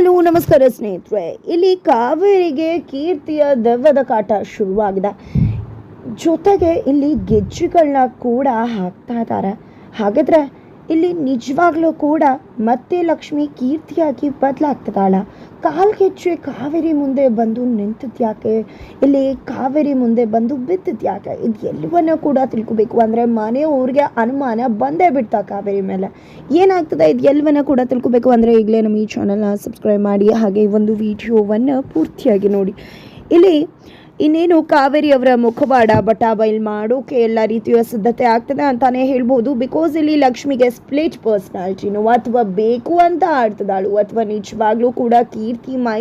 Hello, ನಮಸ್ಕಾರ ಸ್ನೇಹಿತರೆ. ಇಲ್ಲಿ ಕಾವೇರಿಗೆ ಕೀರ್ತಿಯ ದೆವ್ವದ ಕಾಟ ಶುರುವಾಗಿದೆ. ಜೊತೆಗೆ ಇಲ್ಲಿ ಗೆಜ್ಜೆಗಳನ್ನ ಕೂಡ ಹಾಕ್ತಾ ಇದ್ದಾರೆ. ಹಾಗಾದ್ರೆ ಇಲ್ಲಿ ನಿಜವಾಗ್ಲೂ ಕೂಡ ಮತ್ತೆ ಲಕ್ಷ್ಮಿ ಕೀರ್ತಿಯಾಗಿ ಬದಲಾಗ್ತದಾಳ ಕಾಲ್ ಕೆಚ್ಚೆ ಕಾವೇರಿ ಮುಂದೆ ಬಂದು ನಿಂತಿದ್ಯಾಕೆ ಇಲ್ಲಿ ಕಾವೇರಿ ಮುಂದೆ ಬಂದು ಬಿದ್ದದ್ಯಾಕೆ ಇದು ಎಲ್ಲವನ್ನ ಕೂಡ ತಿಳ್ಕೊಬೇಕು ಅಂದರೆ ಮನೆಯವ್ರಿಗೆ ಅನುಮಾನ ಬಂದೇ ಬಿಡ್ತಾ ಕಾವೇರಿ ಮೇಲೆ. ಏನಾಗ್ತದೆ ಇದು ಎಲ್ಲವನ್ನ ಕೂಡ ತಿಳ್ಕೊಬೇಕು ಅಂದರೆ ಈಗಲೇ ನಮ್ಮ ಈ ಚಾನಲ್ನ ಸಬ್ಸ್ಕ್ರೈಬ್ ಮಾಡಿ ಹಾಗೆ ಈ ಒಂದು ವಿಡಿಯೋವನ್ನು ಪೂರ್ತಿಯಾಗಿ ನೋಡಿ. ಇಲ್ಲಿ ಇನ್ನೇನು ಕಾವೇರಿ ಅವರ ಮುಖವಾಡ ಬಟಾ ಬಯಲ್ ಮಾಡೋಕೆ ಎಲ್ಲ ರೀತಿಯ ಸಿದ್ಧತೆ ಆಗ್ತದೆ ಅಂತಾನೆ ಹೇಳ್ಬೋದು. ಬಿಕಾಸ್ ಇಲ್ಲಿ ಲಕ್ಷ್ಮಿಗೆ ಸ್ಪ್ಲಿಟ್ ಪರ್ಸ್ನಾಲಿಟಿನೂ ಅಥವಾ ಬೇಕು ಅಂತ ಆಡ್ತದಾಳು ಅಥವಾ ನಿಜವಾಗ್ಲೂ ಕೂಡ ಕೀರ್ತಿ ಮೈ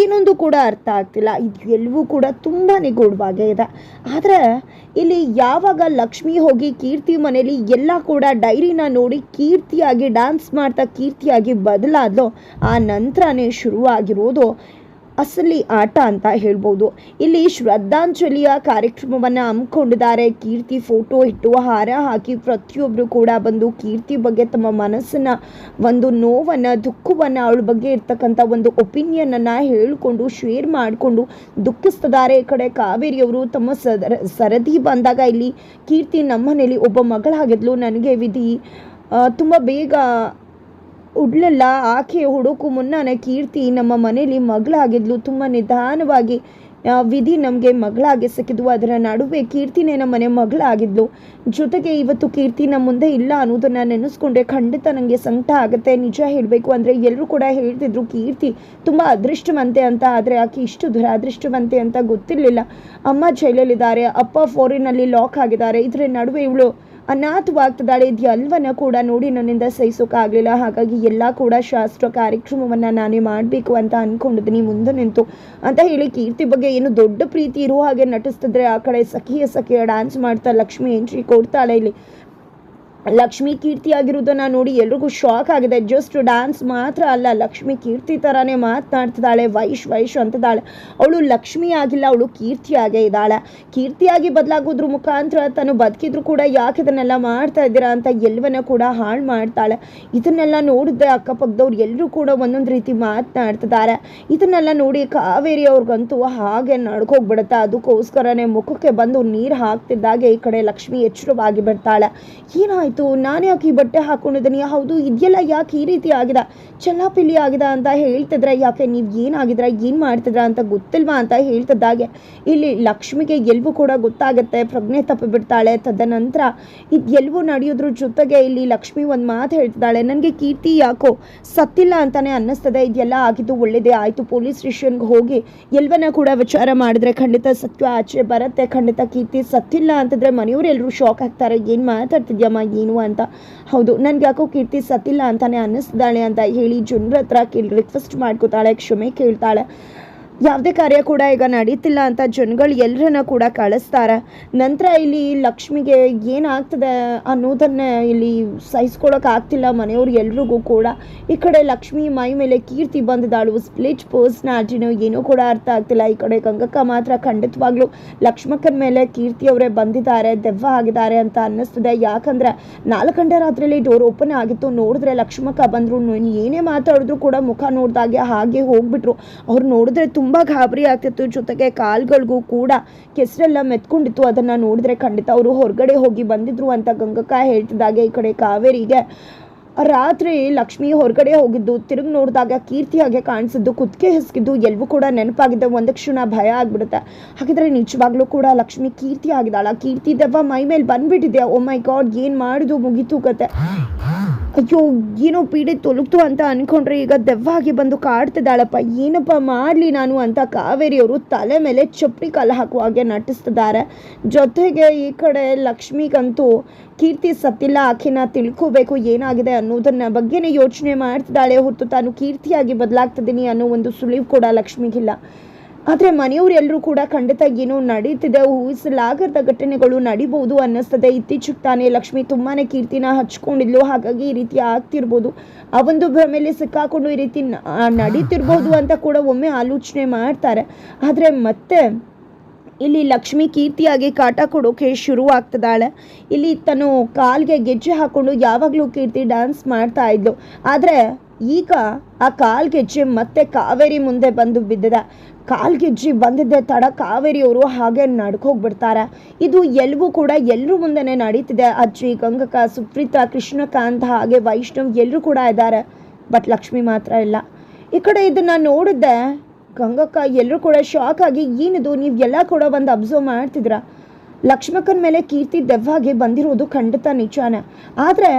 ಏನೊಂದು ಕೂಡ ಅರ್ಥ ಆಗ್ತಿಲ್ಲ. ಇದು ಎಲ್ಲವೂ ಕೂಡ ತುಂಬಾ ನಿಗೂಢವಾಗೇ ಇದೆ. ಆದರೆ ಇಲ್ಲಿ ಯಾವಾಗ ಲಕ್ಷ್ಮಿ ಹೋಗಿ ಕೀರ್ತಿ ಮನೇಲಿ ಎಲ್ಲ ಕೂಡ ಡೈರಿನ ನೋಡಿ ಕೀರ್ತಿಯಾಗಿ ಡ್ಯಾನ್ಸ್ ಮಾಡ್ತಾ ಕೀರ್ತಿಯಾಗಿ ಬದಲಾದ್ಲೋ, ಆ ನಂತರನೇ ಶುರುವಾಗಿರೋದು ಅಸಲಿ ಆಟ ಅಂತ ಹೇಳ್ಬೋದು. ಇಲ್ಲಿ ಶ್ರದ್ಧಾಂಜಲಿಯ ಕಾರ್ಯಕ್ರಮವನ್ನು ಹಮ್ಮಿಕೊಂಡಿದ್ದಾರೆ. ಕೀರ್ತಿ ಫೋಟೋ ಇಟ್ಟು ಹಾರ ಹಾಕಿ ಪ್ರತಿಯೊಬ್ಬರು ಕೂಡ ಬಂದು ಕೀರ್ತಿ ಬಗ್ಗೆ ತಮ್ಮ ಮನಸ್ಸನ್ನು ಒಂದು ನೋವನ್ನು, ದುಃಖವನ್ನು, ಅವಳ ಬಗ್ಗೆ ಇರ್ತಕ್ಕಂಥ ಒಂದು ಒಪಿನಿಯನನ್ನು ಹೇಳಿಕೊಂಡು ಶೇರ್ ಮಾಡಿಕೊಂಡು ದುಃಖಿಸ್ತಿದ್ದಾರೆ. ಈ ಕಡೆ ಕಾವೇರಿಯವರು ತಮ್ಮ ಸರದಿ ಬಂದಾಗ ಇಲ್ಲಿ ಕೀರ್ತಿ ನಮ್ಮನೇಲಿ ಒಬ್ಬ ಮಗಳಾಗಿದ್ಲು. ನನಗೆ ವಿಧಿ ತುಂಬ ಬೇಗ ಉಡ್ಲಲ್ಲ ಆಕೆ ಹುಡುಕು ಮುನ್ನನೇ ಕೀರ್ತಿ ನಮ್ಮ ಮನೇಲಿ ಮಗಳಾಗಿದ್ಲು. ತುಂಬ ನಿಧಾನವಾಗಿ ವಿಧಿ ನಮಗೆ ಮಗಳಾಗಿ ಸಿಕ್ಕಿದ್ವು. ಅದರ ನಡುವೆ ಕೀರ್ತಿನೇ ನಮ್ಮ ಮನೆ ಮಗಳಾಗಿದ್ಲು. ಜೊತೆಗೆ ಇವತ್ತು ಕೀರ್ತಿ ನಮ್ಮ ಮುಂದೆ ಇಲ್ಲ ಅನ್ನೋದನ್ನು ನೆನೆಸ್ಕೊಂಡ್ರೆ ಖಂಡಿತ ನನಗೆ ಸಂಕಟ ಆಗುತ್ತೆ. ನಿಜ ಹೇಳಬೇಕು ಅಂದರೆ ಎಲ್ಲರೂ ಕೂಡ ಹೇಳ್ತಿದ್ರು, ಕೀರ್ತಿ ತುಂಬ ಅದೃಷ್ಟವಂತೆ ಅಂತ. ಆದರೆ ಆಕೆ ಇಷ್ಟು ದುರಾದೃಷ್ಟವಂತೆ ಅಂತ ಗೊತ್ತಿರಲಿಲ್ಲ. ಅಮ್ಮ ಜೈಲಲ್ಲಿದ್ದಾರೆ, ಅಪ್ಪ ಫೋರಿನಲ್ಲಿ ಲಾಕ್ ಆಗಿದ್ದಾರೆ. ಇದರ ನಡುವೆ ಇವಳು ಅನಾಥವಾಗ್ತದಾಳೆ ಇದು ಎಲ್ಲವನ್ನ ಕೂಡ ನೋಡಿ ನನ್ನಿಂದ ಸಹಿಸೋಕ್ಕಾಗಲಿಲ್ಲ ಹಾಗಾಗಿ ಎಲ್ಲ ಕೂಡ ಶಾಸ್ತ್ರ ಕಾರ್ಯಕ್ರಮವನ್ನು ನಾನೇ ಮಾಡಬೇಕು ಅಂತ ಅಂದ್ಕೊಂಡಿದ್ದೀನಿ ಮುಂದೆ ನಿಂತು ಅಂತ ಹೇಳಿ ಕೀರ್ತಿ ಬಗ್ಗೆ ಏನು ದೊಡ್ಡ ಪ್ರೀತಿ ಇರೋ ಹಾಗೆ ನಟಿಸ್ತಿದ್ರೆ ಆ ಕಡೆ ಸಖಿಯ ಸಖಿಯ ಡ್ಯಾನ್ಸ್ ಮಾಡ್ತಾ ಲಕ್ಷ್ಮಿ ಎಂಟ್ರಿ ಕೊಡ್ತಾಳೆ ಇಲ್ಲಿ. ಲಕ್ಷ್ಮಿ ಕೀರ್ತಿ ಆಗಿರೋದನ್ನ ನೋಡಿ ಎಲ್ರಿಗೂ ಶಾಕ್ ಆಗಿದೆ. ಜಸ್ಟ್ ಡ್ಯಾನ್ಸ್ ಮಾತ್ರ ಅಲ್ಲ, ಲಕ್ಷ್ಮಿ ಕೀರ್ತಿ ಥರನೇ ಮಾತನಾಡ್ತಿದ್ದಾಳೆ, ವೈಶ್ ವೈಶ್ ಅಂತಿದ್ದಾಳೆ. ಅವಳು ಲಕ್ಷ್ಮಿ ಆಗಿಲ್ಲ, ಅವಳು ಕೀರ್ತಿಯಾಗೇ ಇದ್ದಾಳೆ. ಕೀರ್ತಿಯಾಗಿ ಬದಲಾಗೋದ್ರ ಮುಖಾಂತರ ತಾನು ಬದುಕಿದ್ರು ಕೂಡ ಯಾಕೆ ಇದನ್ನೆಲ್ಲ ಮಾಡ್ತಾ ಇದ್ದೀರಾ ಅಂತ ಎಲ್ವನ ಕೂಡ ಹಾಳು ಮಾಡ್ತಾಳೆ. ಇದನ್ನೆಲ್ಲ ನೋಡಿದ್ರೆ ಅಕ್ಕಪಕ್ಕದವ್ರು ಎಲ್ಲರೂ ಕೂಡ ಒಂದೊಂದು ರೀತಿ ಮಾತನಾಡ್ತಿದ್ದಾರೆ. ಇದನ್ನೆಲ್ಲ ನೋಡಿ ಕಾವೇರಿ ಅವ್ರಿಗಂತೂ ಹಾಗೆ ನಡ್ಕೋಗ್ಬಿಡುತ್ತೆ. ಅದಕ್ಕೋಸ್ಕರನೇ ಮುಖಕ್ಕೆ ಬಂದು ನೀರು ಹಾಕ್ತಿದ್ದಾಗೆ ಈ ಕಡೆ ಲಕ್ಷ್ಮಿ ಎಚ್ಚರವಾಗಿ ಬಿಡ್ತಾಳೆ ಏನಾಯ್ತು? ನಾನು ಯಾಕೆ ಈ ಬಟ್ಟೆ ಹಾಕೊಂಡಿದ್ದೀನಿ. ಹೌದು ಇದೆಯಲ್ಲ ಯಾಕೆ ಈ ರೀತಿ ಆಗಿದೆ? ಚಲ್ಲಾಪಿಲ್ಲಿ ಆಗಿದೆ ಅಂತ ಹೇಳ್ತಿದ್ರೆ ಯಾಕೆ ನೀವು ಏನಾಗಿದ್ರ, ಏನು ಮಾಡ್ತಿದ್ರ ಅಂತ ಗೊತ್ತಿಲ್ವಾ ಅಂತ ಹೇಳ್ತಿದ್ದಾಗೆ ಇಲ್ಲಿ ಲಕ್ಷ್ಮಿಗೆ ಎಲ್ವೂ ಕೂಡ ಗೊತ್ತಾಗುತ್ತೆ. ಪ್ರಜ್ಞೆ ತಪ್ಪಿಬಿಡ್ತಾಳೆ ತದನಂತರ ಇದು ಎಲ್ವೂ ನಡೆಯೋದ್ರ ಜೊತೆಗೆ ಇಲ್ಲಿ ಲಕ್ಷ್ಮಿ ಒಂದು ಮಾತು ಹೇಳ್ತಿದ್ದಾಳೆ. ನನಗೆ ಕೀರ್ತಿ ಯಾಕೋ? ಸತ್ತಿಲ್ಲ ಅಂತಾನೆ ಅನ್ನಿಸ್ತದೆ. ಇದೆಲ್ಲ ಆಗಿದ್ದು ಒಳ್ಳೇದೇ. ಆಯಿತು, ಪೊಲೀಸ್ ಸ್ಟೇಷನ್ಗೆ ಹೋಗಿ ಎಲ್ವನ ಕೂಡ ವಿಚಾರ ಮಾಡಿದ್ರೆ ಖಂಡಿತ ಸತ್ಯ ಆಚೆ ಬರುತ್ತೆ. ಖಂಡಿತ ಕೀರ್ತಿ ಸತ್ತಿಲ್ಲ ಅಂತಂದ್ರೆ ಮನೆಯವರೆಲ್ಲರೂ ಶಾಕ್ ಆಗ್ತಾರೆ. ಏನು ಮಾತಾಡ್ತಿದ್ಯಮ್ಮ? ಏನು ಅಂತ. ಹೌದು, ನನಗೆ ಯಾಕೋ ಕೀರ್ತಿ ಸತ್ತಿಲ್ಲ ಅಂತಾನೆ ಅನ್ನಿಸ್ತಾಳೆ ಅಂತ ಹೇಳಿ ಜನರ ಹತ್ರ ಕೇಳಿ ರಿಕ್ವೆಸ್ಟ್ ಮಾಡ್ಕೋತಾಳೆ, ಕ್ಷಮೆ ಕೇಳ್ತಾಳೆ. ಯಾವುದೇ ಕಾರ್ಯ ಕೂಡ ಈಗ ನಡೀತಿಲ್ಲ ಅಂತ ಜನಗಳು ಎಲ್ಲರನ್ನ ಕೂಡ ಕಳಿಸ್ತಾರೆ. ನಂತರ ಇಲ್ಲಿ ಲಕ್ಷ್ಮಿಗೆ ಏನಾಗ್ತದೆ ಅನ್ನೋದನ್ನ ಇಲ್ಲಿ ಸಹಿಸ್ಕೊಳಕ್ ಆಗ್ತಿಲ್ಲ. ಮನೆಯವ್ರು ಎಲ್ರಿಗೂ ಕೂಡ ಈ ಕಡೆ ಲಕ್ಷ್ಮಿ ಮೈ ಮೇಲೆ ಕೀರ್ತಿ ಬಂದಿದ್ದಾಳು. ಸ್ಪ್ಲಿಟ್ ಪರ್ಸ್ನಾಲಿಟಿನೋ ಏನೂ ಕೂಡ ಅರ್ಥ ಆಗ್ತಿಲ್ಲ. ಈ ಕಡೆ ಗಂಗಕ್ಕ ಮಾತ್ರ ಖಂಡಿತವಾಗ್ಲೂ ಲಕ್ಷ್ಮಕ್ಕನ ಮೇಲೆ ಕೀರ್ತಿ ಅವರೇ ಬಂದಿದ್ದಾರೆ. ದೆವ್ವ ಆಗಿದ್ದಾರೆ ಅಂತ ಅನ್ನಿಸ್ತದೆ. ಯಾಕಂದ್ರೆ ನಾಲ್ಕು ಗಂಟೆ ರಾತ್ರಿಯಲ್ಲಿ ಡೋರ್ ಓಪನ್ ಆಗಿತ್ತು. ನೋಡಿದ್ರೆ ಲಕ್ಷ್ಮಕ್ಕ ಬಂದರು. ಏನೇ ಮಾತಾಡಿದ್ರು ಕೂಡ ಮುಖ ನೋಡಿದಾಗೆ ಹಾಗೆ ಹೋಗ್ಬಿಟ್ರು. ಅವ್ರು ನೋಡಿದ್ರೆ ತುಂಬ ಗಾಬರಿ ಆಗ್ತಿತ್ತು. ಜೊತೆಗೆ ಕಾಲುಗಳಿಗೂ ಕೂಡ ಕೆಸರೆಲ್ಲ ಮೆತ್ಕೊಂಡಿತ್ತು. ಅದನ್ನ ನೋಡಿದ್ರೆ ಖಂಡಿತ ಅವರು ಹೊರಗಡೆ ಹೋಗಿ ಬಂದಿದ್ರು ಅಂತ ಗಂಗಕ್ಕ ಹೇಳ್ತಿದ್ದಾಗೆ. ಈ ಕಡೆ ಕಾವೇರಿಗೆ ರಾತ್ರಿ ಲಕ್ಷ್ಮಿ ಹೊರಗಡೆ ಹೋಗಿದ್ದು. ತಿರುಗಿ ನೋಡಿದಾಗ ಕೀರ್ತಿ ಹಾಗೆ ಕಾಣಿಸಿದ್ದು. ಕುತ್ತಿಗೆ ಹಿಸ್ಕಿದ್ದು. ಎಲ್ಲವೂ ಕೂಡ ನೆನಪಾಗಿದ್ದೆ ಒಂದು ಕ್ಷಣ ಭಯ ಆಗ್ಬಿಡುತ್ತೆ. ಹಾಗಿದ್ರೆ ನಿಜವಾಗ್ಲೂ ಕೂಡ ಲಕ್ಷ್ಮಿ ಕೀರ್ತಿ ಆಗಿದ್ದಾಳ. ಕೀರ್ತಿ ದೆವ್ವ ಮೈ ಮೇಲೆ ಬಂದ್ಬಿಟ್ಟಿದೆ. ಓ ಮೈ ಗಾಡ್ ಏನು ಮಾಡಿದು ಮುಗಿತು ಕತೆ ಅಯ್ಯೋ, ಏನೋ ಪೀಡೆ ತೊಲಗ್ತು ಅಂತ ಅನ್ಕೊಂಡ್ರೆ ಈಗ ದೆವ್ವಾಗಿ ಬಂದು ಕಾಡ್ತಿದ್ದಾಳಪ್ಪ. ಏನಪ್ಪ ಮಾಡಲಿ ನಾನು ಅಂತ ಕಾವೇರಿಯವರು ತಲೆ ಮೇಲೆ ಚಪ್ಪಡಿ ಕಲ್ಲು ಹಾಕುವ ಹಾಗೆ ನಟಿಸ್ತಿದ್ದಾರೆ. ಜೊತೆಗೆ ಈ ಕಡೆ ಲಕ್ಷ್ಮಿಗಂತೂ ಕೀರ್ತಿ ಸತ್ತಿಲ್ಲ, ಆಕೆನ ತಿಳ್ಕೋಬೇಕು ಏನಾಗಿದೆ ಅನ್ನೋದನ್ನ ಬಗ್ಗೆನೇ ಯೋಚನೆ ಮಾಡ್ತಿದ್ದಾಳೆ ಹೊರತು ತಾನು ಕೀರ್ತಿಯಾಗಿ ಬದಲಾಗ್ತಿದ್ದೀನಿ ಅನ್ನೋ ಒಂದು ಸುಳಿವು ಕೂಡ ಲಕ್ಷ್ಮಿಗಿಲ್ಲ. ಆದರೆ ಮನೆಯವರೆಲ್ಲರೂ ಕೂಡ ಖಂಡಿತ ಏನೋ ನಡೀತಿದೆ, ಊಹಿಸಲಾಗದ ಘಟನೆಗಳು ನಡಿಬಹುದು ಅನ್ನಿಸ್ತದೆ. ಇತ್ತೀಚೆಗೆ ತಾನೇ ಲಕ್ಷ್ಮಿ ತುಂಬಾನೇ ಕೀರ್ತಿನ ಹಚ್ಕೊಂಡಿದ್ಲು. ಹಾಗಾಗಿ ಈ ರೀತಿ ಆಗ್ತಿರ್ಬೋದು. ಆ ಒಂದು ಭ್ರಮೆಯಲ್ಲಿ ಸಿಕ್ಕಾಕೊಂಡು ಈ ರೀತಿ ನಡೀತಿರ್ಬೋದು ಅಂತ ಕೂಡ ಒಮ್ಮೆ ಆಲೋಚನೆ ಮಾಡ್ತಾರೆ. ಆದರೆ ಮತ್ತೆ ಇಲ್ಲಿ ಲಕ್ಷ್ಮಿ ಕೀರ್ತಿಯಾಗಿ ಕಾಟ ಕೊಡೋಕೆ ಶುರು ಆಗ್ತದಾಳೆ ಇಲ್ಲಿ ತನ್ನ ಕಾಲ್ಗೆ ಗೆಜ್ಜೆ ಹಾಕೊಂಡು ಯಾವಾಗಲೂ ಕೀರ್ತಿ ಡ್ಯಾನ್ಸ್ ಮಾಡ್ತಾ ಇದ್ಲು. ಆದರೆ ಈಗ ಆ ಕಾಲ್ಗೆಜ್ಜೆ ಮತ್ತೆ ಕಾವೇರಿ ಮುಂದೆ ಬಂದು ಬಿದ್ದಿದೆ. ಕಾಲ್ಗೆಜ್ಜೆ ಬಂದಿದ್ದೆ ತಡ ಕಾವೇರಿಯವರು ಹಾಗೆ ನಡ್ಕೋಗ್ಬಿಡ್ತಾರೆ. ಇದು ಎಲ್ಲವೂ ಕೂಡ ಎಲ್ಲರೂ ಮುಂದೆನೆ ನಡೀತಿದೆ. ಅಜ್ಜಿ ಗಂಗಕ ಸುಪ್ರೀತಾ, ಕೃಷ್ಣಕಾಂತ್ ಹಾಗೆ ವೈಷ್ಣವ್ ಎಲ್ಲರೂ ಕೂಡ ಇದ್ದಾರೆ. ಬಟ್ ಲಕ್ಷ್ಮಿ ಮಾತ್ರ ಇಲ್ಲ. ಈ ಕಡೆ ಇದನ್ನು ನೋಡಿದ್ದೆ. ಗಂಗಕ್ಕ ಎಲ್ಲರೂ ಕೂಡ ಶಾಕ್ ಆಗಿ, ಏನಿದು? ನೀವು ಎಲ್ಲ ಕೂಡ ಒಂದು ಅಬ್ಸರ್ವ್ ಮಾಡ್ತಿದ್ರ? ಲಕ್ಷ್ಮಕ್ಕನ ಮೇಲೆ ಕೀರ್ತಿ ದೆವ್ವಾಗೆ ಬಂದಿರೋದು ಖಂಡಿತ ನಿಜಾನ. ಆದರೆ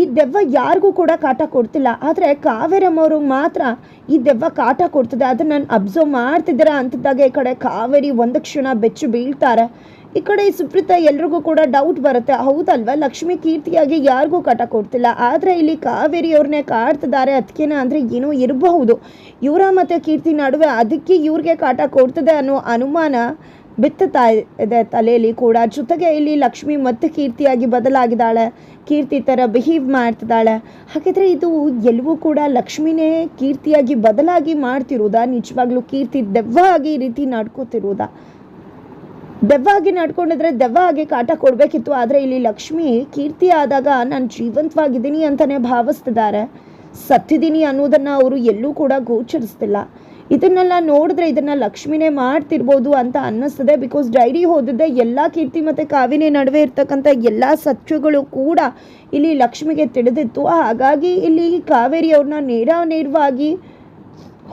ಈ ದೆವ್ವ ಯಾರಿಗೂ ಕೂಡ ಕಾಟ ಕೊಡ್ತಿಲ್ಲ. ಆದರೆ ಕಾವೇರಮ್ಮವರು ಮಾತ್ರ ಈ ದೆವ್ವ ಕಾಟ ಕೊಡ್ತದೆ. ಅದನ್ನ ನಾನು ಅಬ್ಸರ್ವ್ ಮಾಡ್ತಿದ್ದೀರಾ ಅಂತಿದ್ದಾಗ ಈ ಕಡೆ ಕಾವೇರಿ ಒಂದು ಕ್ಷಣ ಬೆಚ್ಚು ಬೀಳ್ತಾರೆ. ಈ ಕಡೆ ಈ ಸುಪ್ರೀತ ಎಲ್ರಿಗೂ ಕೂಡ ಡೌಟ್ ಬರುತ್ತೆ. ಹೌದಲ್ವಾ? ಲಕ್ಷ್ಮಿ ಕೀರ್ತಿಯಾಗಿ ಯಾರಿಗೂ ಕಾಟ ಕೊಡ್ತಿಲ್ಲ. ಆದರೆ ಇಲ್ಲಿ ಕಾವೇರಿಯವ್ರನ್ನೇ ಕಾಡ್ತಿದ್ದಾರೆ. ಅದಕ್ಕೇನ ಅಂದರೆ ಏನೋ ಇರಬಹುದು. ಇವರ ಮತ್ತು ಕೀರ್ತಿ ನಡುವೆ ಅದಕ್ಕೆ ಇವ್ರಿಗೆ ಕಾಟ ಕೊಡ್ತದೆ ಅನ್ನೋ ಅನುಮಾನ ಬಿತ್ತುತ್ತಾ ಇದೆ ತಲೆಯಲ್ಲಿ ಕೂಡ. ಜೊತೆಗೆ ಇಲ್ಲಿ ಲಕ್ಷ್ಮಿ ಮತ್ತೆ ಕೀರ್ತಿಯಾಗಿ ಬದಲಾಗಿದ್ದಾಳೆ. ಕೀರ್ತಿ ಥರ ಬಿಹೇವ್ ಮಾಡ್ತಿದ್ದಾಳೆ. ಹಾಗಿದ್ರೆ ಇದು ಎಲ್ಲವೂ ಕೂಡ ಲಕ್ಷ್ಮಿನೇ ಕೀರ್ತಿಯಾಗಿ ಬದಲಾಗಿ ಮಾಡ್ತಿರೋದಾ? ನಿಜವಾಗ್ಲೂ ಕೀರ್ತಿ ದೆವ್ವ ಆಗಿ ಈ ರೀತಿ ನಡ್ಕೋತಿರೋದಾ? ದೆವ್ವ ಆಗಿ ನಡ್ಕೊಂಡಿದ್ರೆ ದೆವ್ವ ಆಗಿ ಕಾಟ ಕೊಡಬೇಕಿತ್ತು. ಆದರೆ ಇಲ್ಲಿ ಲಕ್ಷ್ಮಿ ಕೀರ್ತಿ ಆದಾಗ ನಾನು ಜೀವಂತವಾಗಿದ್ದೀನಿ ಅಂತಲೇ ಭಾವಿಸ್ತಿದ್ದಾರೆ. ಸತ್ತಿದ್ದೀನಿ ಅನ್ನೋದನ್ನು ಅವರು ಎಲ್ಲೂ ಕೂಡ ಗೋಚರಿಸ್ತಿಲ್ಲ. ಇದನ್ನೆಲ್ಲ ನೋಡಿದ್ರೆ ಇದನ್ನ ಲಕ್ಷ್ಮಿನೇ ಮಾಡ್ತಿರ್ಬೋದು ಅಂತ ಅನ್ನಿಸ್ತದೆ ಬಿಕಾಸ್ ಡೈರಿ ಓದಿದ್ದೆ ಎಲ್ಲ ಕೀರ್ತಿ ಮತ್ತು ಕಾವಿನಿ ನಡುವೆ ಇರ್ತಕ್ಕಂಥ ಎಲ್ಲ ಸತ್ಯಗಳು ಕೂಡ ಇಲ್ಲಿ ಲಕ್ಷ್ಮಿಗೆ ತಿಳಿದಿತ್ತು. ಹಾಗಾಗಿ ಇಲ್ಲಿ ಕಾವೇರಿ ಅವ್ರನ್ನ ನೇರ ನೇರವಾಗಿ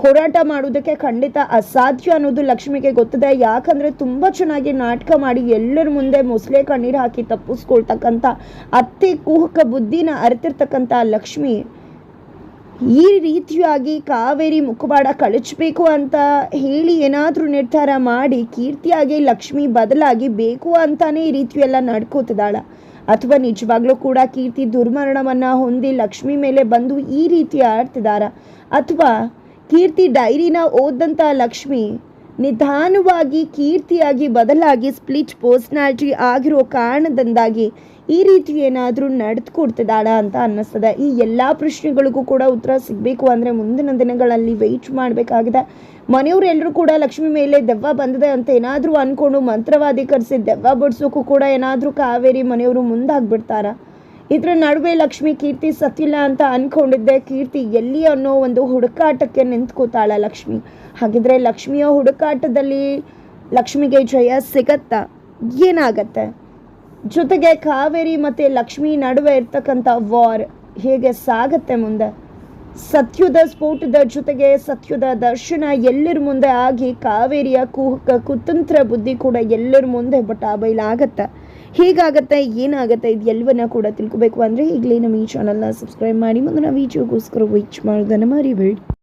ಹೋರಾಟ ಮಾಡೋದಕ್ಕೆ ಖಂಡಿತ ಅಸಾಧ್ಯ ಅನ್ನೋದು ಲಕ್ಷ್ಮಿಗೆ ಗೊತ್ತಿದೆ. ಯಾಕಂದ್ರೆ ತುಂಬಾ ಚೆನ್ನಾಗಿ ನಾಟಕ ಮಾಡಿ ಎಲ್ಲರ ಮುಂದೆ ಮೊಸಳೆ ಕಣ್ಣೀರು ಹಾಕಿ ತಪ್ಪಿಸ್ಕೊಳ್ತಕ್ಕಂಥ ಅತ್ತೆ ಕುಹಕ ಬುದ್ಧಿನ ಅರಿತಿರ್ತಕ್ಕಂಥ ಲಕ್ಷ್ಮಿ ಈ ರೀತಿಯಾಗಿ ಕಾವೇರಿ ಮುಖವಾಡ ಕಳಚಬೇಕು ಅಂತ ಹೇಳಿ ಏನಾದರೂ ನಿರ್ಧಾರ ಮಾಡಿ ಕೀರ್ತಿಯಾಗಿ ಲಕ್ಷ್ಮಿ ಬದಲಾಗಿ ಬೇಕು ಅಂತಾನೆ ಈ ರೀತಿಯೆಲ್ಲ ನಡ್ಕೋತಿದ್ದಾಳ. ಅಥವಾ ನಿಜವಾಗ್ಲೂ ಕೂಡ ಕೀರ್ತಿ ದುರ್ಮರಣವನ್ನು ಹೊಂದಿ ಲಕ್ಷ್ಮಿ ಮೇಲೆ ಬಂದು ಈ ರೀತಿ ಆಡ್ತಿದಾರ ಅಥವಾ ಕೀರ್ತಿ ಡೈರಿನ ಓದಂತ ಲಕ್ಷ್ಮಿ ನಿಧಾನವಾಗಿ, ಕೀರ್ತಿಯಾಗಿ ಬದಲಾಗಿ ಸ್ಪ್ಲಿಟ್ ಪರ್ಸ್ನಾಲಿಟಿ ಆಗಿರೋ ಕಾರಣದಿಂದಾಗಿ ಈ ರೀತಿ ಏನಾದರೂ ನಡೆದುಕೊಡ್ತಿದ್ದಾಳ ಅಂತ ಅನ್ನಿಸ್ತದೆ. ಈ ಎಲ್ಲ ಪ್ರಶ್ನೆಗಳಿಗೂ ಕೂಡ ಉತ್ತರ ಸಿಗಬೇಕು ಅಂದರೆ ಮುಂದಿನ ದಿನಗಳಲ್ಲಿ ವೆಯ್ಟ್ ಮಾಡಬೇಕಾಗಿದೆ. ಮನೆಯವರೆಲ್ಲರೂ ಕೂಡ ಲಕ್ಷ್ಮಿ ಮೇಲೆ ದೆವ್ವ ಬಂದಿದೆ ಅಂತ ಏನಾದರೂ ಅಂದ್ಕೊಂಡು ಮಂತ್ರವಾದಿ ಕರೆಸಿ ದೆವ್ವ ಬಡಿಸೋಕ್ಕೂ ಕೂಡ ಏನಾದರೂ ಕಾವೇರಿ ಮನೆಯವರು ಮುಂದಾಗ್ಬಿಡ್ತಾರ? ಇದ್ರ ನಡುವೆ ಲಕ್ಷ್ಮಿ ಕೀರ್ತಿ ಸತ್ತಿಲ್ಲ ಅಂತ ಅನ್ಕೊಂಡಿದ್ದೆ. ಕೀರ್ತಿ ಎಲ್ಲಿ ಅನ್ನೋ ಒಂದು ಹುಡುಕಾಟಕ್ಕೆ ನಿಂತ್ಕೋತಾಳ ಲಕ್ಷ್ಮಿ. ಹಾಗಿದ್ರೆ ಲಕ್ಷ್ಮಿಯ ಹುಡುಕಾಟದಲ್ಲಿ ಲಕ್ಷ್ಮಿಗೆ ಜಯ ಸಿಗತ್ತಾ? ಏನಾಗತ್ತೆ? ಜೊತೆಗೆ ಕಾವೇರಿ ಮತ್ತು ಲಕ್ಷ್ಮಿ ನಡುವೆ ಇರ್ತಕ್ಕಂಥ ವಾರ್ ಹೇಗೆ ಸಾಗತ್ತೆ ಮುಂದೆ? ಸತ್ಯದ ಸ್ಫೋಟದ ಜೊತೆಗೆ ಸತ್ಯದ ದರ್ಶನ ಎಲ್ಲರ ಮುಂದೆ ಆಗಿ ಕಾವೇರಿಯ ಕುಹಕ ಕುತಂತ್ರ ಬುದ್ಧಿ ಕೂಡ ಎಲ್ಲರ ಮುಂದೆ ಬಟ್ ಆ ಬೈಲಾಗತ್ತೆ ಹೇಗಾಗತ್ತೆ, ಏನಾಗುತ್ತೆ ಇದು ಎಲ್ಲವನ್ನ ಕೂಡ ತಿಳ್ಕೊಬೇಕು ಅಂದರೆ ಈಗಲೇ ನಮ್ಮ ಈ ಚಾನಲ್ನ ಸಬ್ಸ್ಕ್ರೈಬ್ ಮಾಡಿ ಮುಂದಿನ ವೀಡಿಯೋಗೋಸ್ಕರ ವೀಚ್ ಮಾಡೋದನ್ನು ಮರಿಬೇಡಿ.